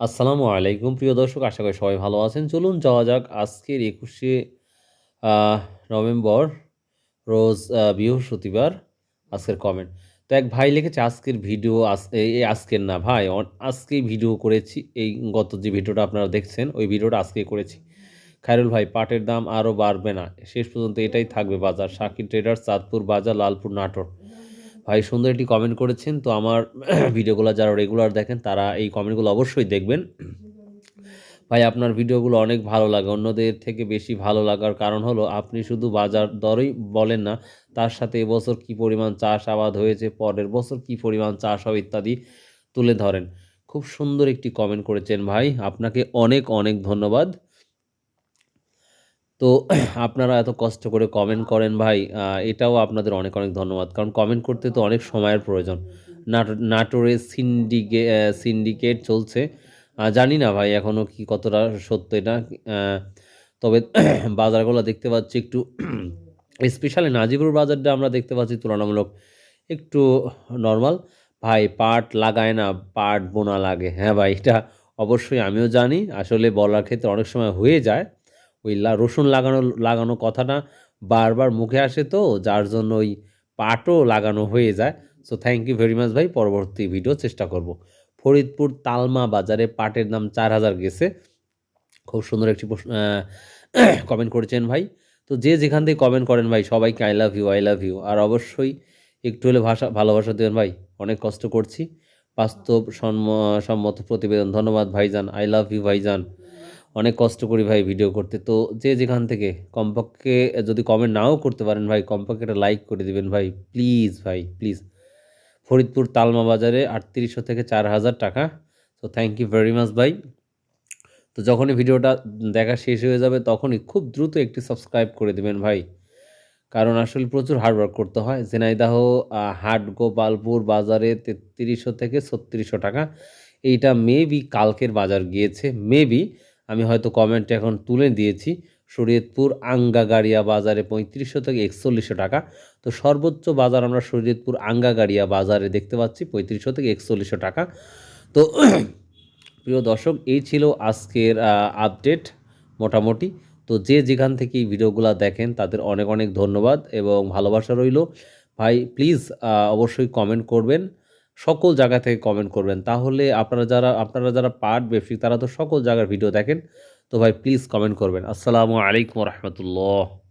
আসসালামু আলাইকুম। প্রিয় দর্শক, আশা করি সবাই ভালো আছেন। চলুন যাওয়া যাক আজকের একুশে নভেম্বর, রোজ বৃহস্পতিবার আজকের কমেন্ট তো এক ভাই লিখেছে, আজকের ভিডিও এই আজকের না ভাই আজকেই ভিডিও করেছি। এই গত যে ভিডিওটা আপনারা দেখছেন, ওই ভিডিওটা আজকে করেছি। খায়রুল ভাই, পাটের দাম আরও বাড়বে না। শেষ পর্যন্ত এটাই থাকবে বাজার। শাকির ট্রেডার্স, চাঁদপুর বাজার, লালপুর নাটোর। ভাই সুন্দর একটি কমেন্ট করেছেন। তো আমার ভিডিওগুলো যারা রেগুলার দেখেন, তারা এই কমেন্টগুলো অবশ্যই দেখবেন। ভাই, আপনার ভিডিওগুলো অনেক ভালো লাগে। অন্যদের থেকে বেশি ভালো লাগার কারণ হলো, আপনি শুধু বাজার দরই বলেন না, তার সাথে এবছর কী পরিমাণ চাষ আবাদ হয়েছে, পরের বছর কী পরিমাণ চাষ হবে ইত্যাদি তুলে ধরেন। খুব সুন্দর একটি কমেন্ট করেছেন ভাই। আপনাকে অনেক অনেক ধন্যবাদ। তো আপনারা এত কষ্ট করে কমেন্ট করেন ভাই এটাও আপনাদের অনেক অনেক ধন্যবাদ। কারণ কমেন্ট করতে তো অনেক সময়ের প্রয়োজন। নাটো- নাটোরে সিন্ডিকে সিন্ডিকেট চলছে। জানি না ভাই এখনও কি কতটা সত্য এটা। তবে বাজারগুলো দেখতে পাচ্ছি একটু স্পেশালি নাজিবুর বাজারটা আমরা দেখতে পাচ্ছি তুলনামূলক একটু নর্মাল ভাই পাট লাগায় না, পাট বোনা লাগে। হ্যাঁ ভাই, এটা অবশ্যই আমিও জানি। আসলে বলার ক্ষেত্রে অনেক সময় হয়ে যায়। ওই রসুন লাগানো লাগানো কথাটা বারবার মুখে আসে তো, যার জন্য ওই পাটও লাগানো হয়ে যায়। So thank you very much ভাই, পরবর্তী ভিডিও চেষ্টা করব। ফরিদপুর তালমা বাজারে পাটের দাম চার হাজার গেছে। খুব সুন্দর একটি প্রশ্ন কমেন্ট করেছেন ভাই। তো যে যেখান থেকে কমেন্ট করেন ভাই, সবাইকে I love you I love you আর অবশ্যই একটু হলে ভাষা, ভালোবাসা দেবেন ভাই, অনেক কষ্ট করছি। বাস্তব সম্ম- সম্মত প্রতিবেদন, ধন্যবাদ ভাইজান আই লাভ ইউ ভাইজান। অনেক কষ্ট করি ভাই ভিডিও করতে। তো যে যেখান থেকে কমপক্ষে যদি কমেন্ট নাও করতে পারেন ভাই কমপক্ষে একটা লাইক করে দিবেন ভাই প্লিজ ভাই প্লিজ ফরিদপুর তালমা বাজারে আটত্রিশশো থেকে চার হাজার টাকা। তো থ্যাংক ইউ ভেরি মাচ ভাই। তো যখনই ভিডিওটা দেখা শেষ হয়ে যাবে তখনই খুব দ্রুত একটি সাবস্ক্রাইব করে দিবেন ভাই। কারণ আসলে প্রচুর হার্ডওয়ার্ক করতে হয়। ঝিনাইদাহ আহ, হাট গোপালপুর বাজারে তেত্রিশশো থেকে ছত্রিশশো টাকা। এইটা মেবি কালকের বাজার গিয়েছে মেবি আমি হয়তো কমেন্ট এখন তুলে দিয়েছি। শরীয়তপুর আঙ্গাগাড়িয়া বাজারে পঁয়ত্রিশশো থেকে একচল্লিশশো টাকা। তো সর্বোচ্চ বাজার আমরা শরীয়তপুর আঙ্গাগাড়িয়া বাজারে দেখতে পাচ্ছি, পঁয়ত্রিশশো থেকে একচল্লিশশো টাকা। তো প্রিয় দর্শক, এই ছিল আজকের আপডেট মোটামুটি। তো যে যেখান থেকে ভিডিওগুলো দেখেন, তাদের অনেক অনেক ধন্যবাদ এবং ভালোবাসা রইল। ভাই প্লিজ অবশ্যই কমেন্ট করবেন। সকল জায়গা থেকে কমেন্ট করবেন। তাহলে আপনারা যারা আপনারা যারা পার্ট ব্যবসায়িক তারা তো সকল জায়গার ভিডিও দেখেন। তো ভাই প্লিজ কমেন্ট করবেন। আসসালামু আলাইকুম রহমতুল্লাহ।